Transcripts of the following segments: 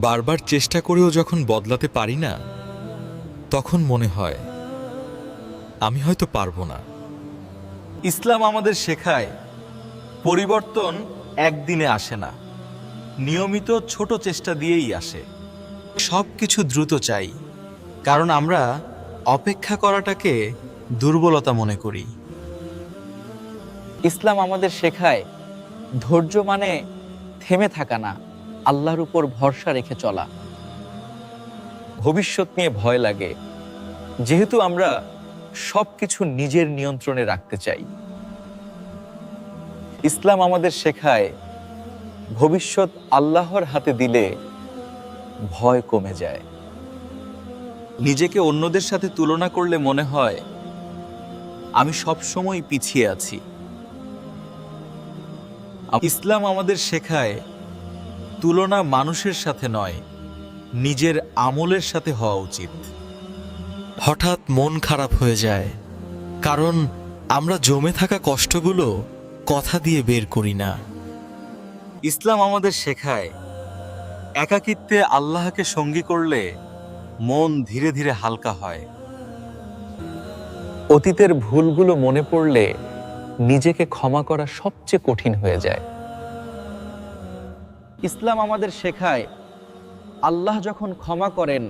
বারবার চেষ্টা করেও যখন বদলাতে পারি না, তখন মনে হয় আমি হয়তো পারব না। ইসলাম আমাদের শেখায়, পরিবর্তন একদিনে আসে না। নিয়মিত ছোট চেষ্টা দিয়েই আসে। সব কিছু দ্রুত চাই, কারণ আমরা অপেক্ষা করাটাকে দুর্বলতা মনে করি। ইসলাম আমাদের শেখায়, ধৈর্য মানে থেমে থাকা না। আল্লাহর উপর ভরসা রেখে চলা। ভবিষ্যৎ নিয়ে ভয় লাগে, যেহেতু আমরা সব কিছু নিজের নিয়ন্ত্রণে রাখতে চাই। ইসলাম আমাদের শেখায়, ভবিষ্যৎ আল্লাহর হাতে দিলে ভয় কমে যায়। নিজেকে অন্যদের সাথে তুলনা করলে মনে হয়, আমি সবসময় পিছিয়ে আছি। ইসলাম আমাদের শেখায় তুলনা মানুষের সাথে নয় নিজের আমলের সাথে হওয়া উচিত। হঠাৎ মন খারাপ হয়ে যায় কারণ আমরা জমে থাকা কষ্টগুলো কথা দিয়ে বের করি না। ইসলাম আমাদের শেখায় একাকিত্বে আল্লাহকে সঙ্গী করলে মন ধীরে ধীরে হালকা হয়। অতীতের ভুলগুলো মনে পড়লে নিজেকে ক্ষমা করা সবচেয়ে কঠিন হয়ে যায়। ইসলাম আমাদের শেখায় আল্লাহ যখন ক্ষমা করেন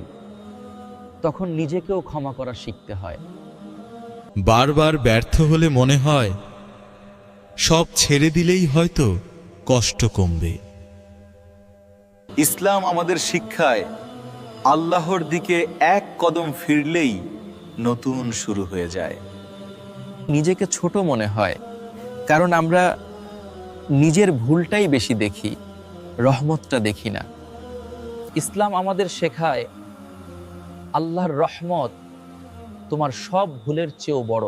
তখন নিজেকেও ক্ষমা করা শিখতে হয়। বারবার ব্যর্থ হলে মনে হয় সব ছেড়ে দিলেই হয়তো কষ্ট কমবে। ইসলাম আমাদের শিক্ষায় আল্লাহর দিকে এক কদম ফিরলেই নতুন শুরু হয়ে যায়। নিজেকে ছোট মনে হয় কারণ আমরা নিজের ভুলটাই বেশি দেখি। রহমতটা দেখি না। ইসলাম আমাদের শেখায় আল্লাহর রহমত তোমার সব ভুলের চেয়েও বড়।